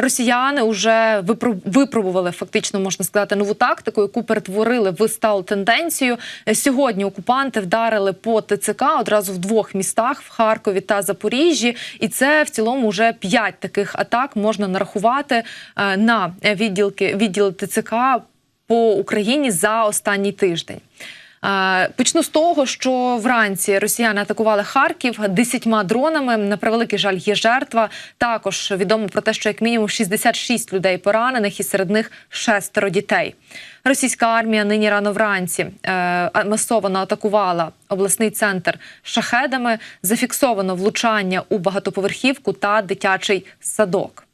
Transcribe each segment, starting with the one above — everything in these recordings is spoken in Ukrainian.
Росіяни вже випробували фактично можна сказати нову тактику, яку перетворили в сталу тенденцію. Сьогодні окупанти вдарили по ТЦК одразу в двох містах в Харкові та Запоріжжі, і це в цілому вже п'ять таких атак можна нарахувати е, на відділки відділи ТЦК по Україні за останній тиждень. Почну з того, що вранці росіяни атакували Харків десятьма дронами. На превеликий жаль, є жертва. Також відомо про те, що як мінімум 66 людей поранених, і серед них шестеро дітей. Російська армія нині рано вранці е, масово атакувала обласний центр шахедами. Зафіксовано влучання у багатоповерхівку та дитячий садок.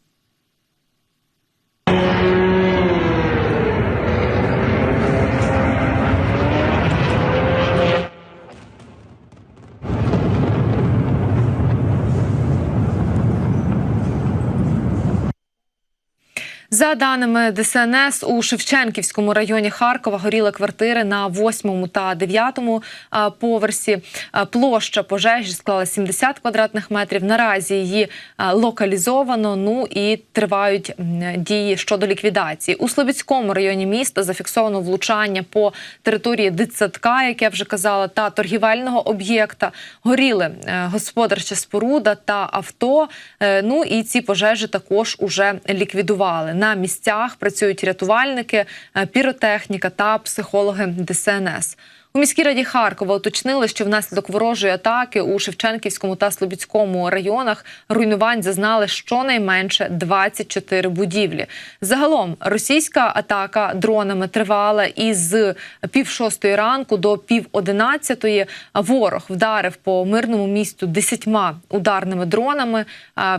За даними ДСНС, у Шевченківському районі Харкова горіли квартири на 8 та 9 поверсі. Площа пожежі склала 70 квадратних метрів. Наразі її локалізовано. Ну і тривають дії щодо ліквідації. У Слобідському районі міста зафіксовано влучання по території дитсадка, як я вже казала, та торгівельного об'єкта. Горіли е, господарча споруда та авто. Е, ну і ці пожежі також уже ліквідували. На місцях працюють рятувальники, е, піротехніка та психологи ДСНС. У міській раді Харкова уточнили, що внаслідок ворожої атаки у Шевченківському та Слобідському районах руйнувань зазнали щонайменше 24 будівлі. Загалом російська атака дронами тривала із пів шостої ранку до пів одинадцятої. Ворог вдарив по мирному місту десятьма ударними дронами.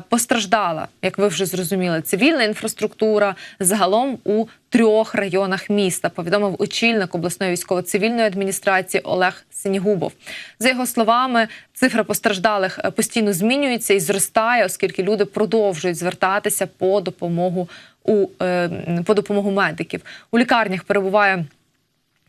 Постраждала, як ви вже зрозуміли, цивільна інфраструктура загалом у трьох районах міста. Повідомив очільник обласної військово-цивільної адміністрації Олег Синігубов. За його словами, цифра постраждалих е, постійно змінюється і зростає, оскільки люди продовжують звертатися по допомогу у е, по допомогу медиків. У лікарнях перебуває.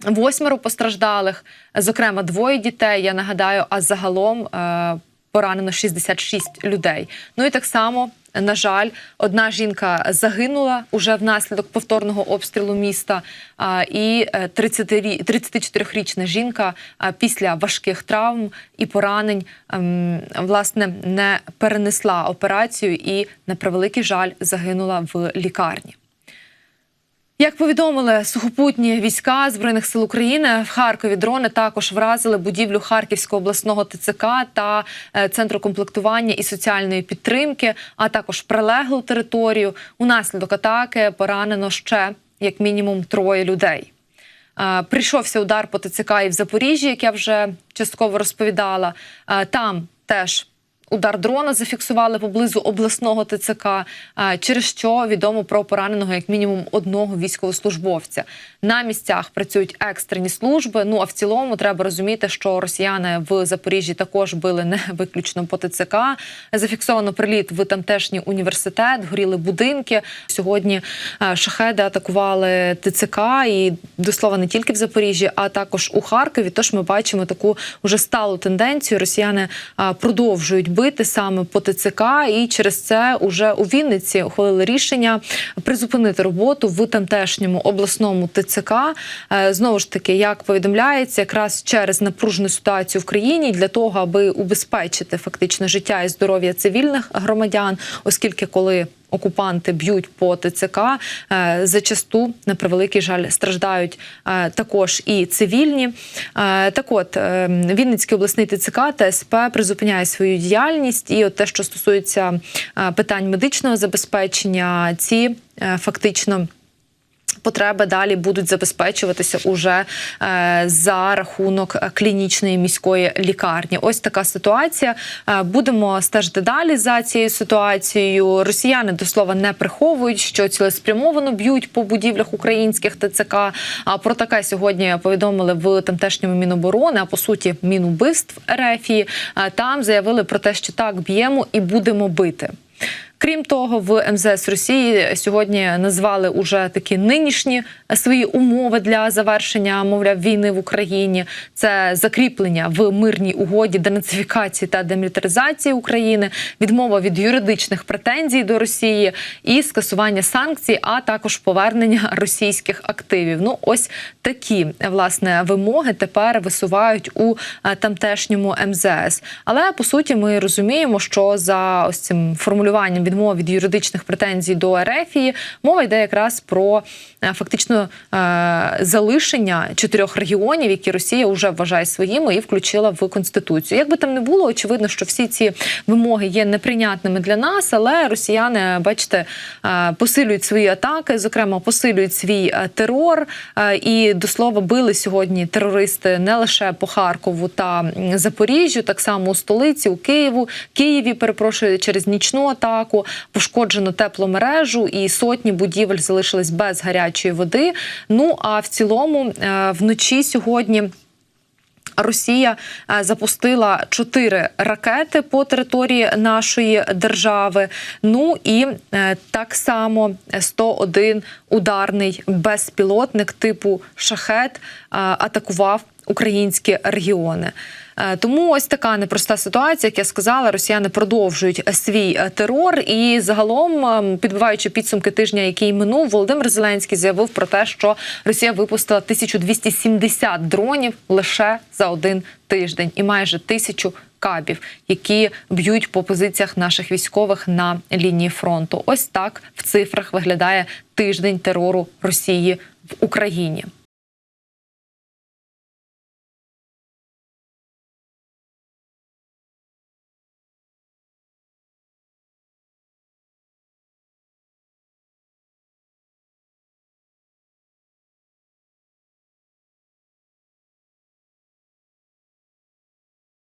Восьмеро постраждалих, зокрема двоє дітей. Я нагадаю, а загалом е, поранено 66 людей. Ну і так само на жаль, одна жінка загинула уже внаслідок повторного обстрілу міста. І 34-річна жінка після важких травм і поранень ем, власне не перенесла операцію і на превеликий жаль загинула в лікарні. Як повідомили сухопутні війська збройних сил України в Харкові дрони також вразили будівлю Харківського обласного ТЦК та е, центру комплектування і соціальної підтримки, а також прилеглу територію. Унаслідок атаки поранено ще як мінімум троє людей. Е, прийшовся удар по ТЦК і в Запоріжжі, як я вже частково розповідала. Е, там теж Удар дрона зафіксували поблизу обласного ТЦК, через що відомо про пораненого як мінімум одного військовослужбовця. На місцях працюють екстрені служби. Ну а в цілому треба розуміти, що росіяни в Запоріжжі також били не виключно по ТЦК. Зафіксовано приліт в тамтешній університет, горіли будинки. Сьогодні шахеди атакували ТЦК і до слова не тільки в Запоріжжі, а також у Харкові. Тож ми бачимо таку уже сталу тенденцію. Росіяни продовжують бити саме по ТЦК, і через це уже у Вінниці ухвалили рішення призупинити роботу в тамтешньому обласному ТЦК. Е, знову ж таки, як повідомляється, якраз через напружену ситуацію в країні для того, аби убезпечити фактично життя і здоров'я цивільних громадян, оскільки коли окупанти б'ють по ТЦК. Е, зачасту на превеликий жаль страждають е, також і цивільні. Е, так, от Вінницький обласний ТЦК ТСП призупиняє свою діяльність, і от те, що стосується питань медичного забезпечення, ці фактично потреби далі будуть забезпечуватися уже е, за рахунок клінічної міської лікарні. Ось така ситуація. Е, будемо стежити далі за цією ситуацією. Росіяни до слова не приховують, що цілеспрямовано б'ють по будівлях українських ТЦК. А про таке сьогодні повідомили в тамтешньому міноборони, а по суті, мінубивств РФ. Там заявили про те, що так б'ємо і будемо бити. Крім того, в МЗС Росії сьогодні назвали уже такі нинішні свої умови для завершення, мовляв, війни в Україні. Це закріплення в мирній угоді денацифікації та демілітаризації України, відмова від юридичних претензій до Росії і скасування санкцій, а також повернення російських активів. Ну, ось такі власне вимоги тепер висувають у е, тамтешньому МЗС. Але по суті, ми розуміємо, що за ось цим формулюванням відмови від юридичних претензій до РФії мова йде якраз про е, фактично е, залишення чотирьох регіонів, які Росія вже вважає своїми і включила в конституцію. Як би там не було, очевидно, що всі ці вимоги є неприйнятними для нас, але росіяни, бачите, е, посилюють свої атаки, зокрема посилюють свій терор. І до слова били сьогодні терористи не лише по Харкову та Запоріжжю, так само у столиці, у Києву, Києві, перепрошую, через нічну атаку пошкоджено тепломережу і сотні будівель залишились без гарячої води. Ну а в цілому е, вночі сьогодні. Росія е, запустила чотири ракети по території нашої держави. Ну і е, так само 101 ударний безпілотник типу шахет атакував українські регіони. Е, Тому ось така непроста ситуація, як я сказала, росіяни продовжують е, свій е, терор. І загалом, підбиваючи підсумки тижня, який минув, Володимир Зеленський заявив про те, що Росія випустила 1270 дронів лише за один тиждень і майже тисячу кабів, які б'ють по позиціях наших військових на лінії фронту. Ось так в цифрах виглядає тиждень терору Росії в Україні.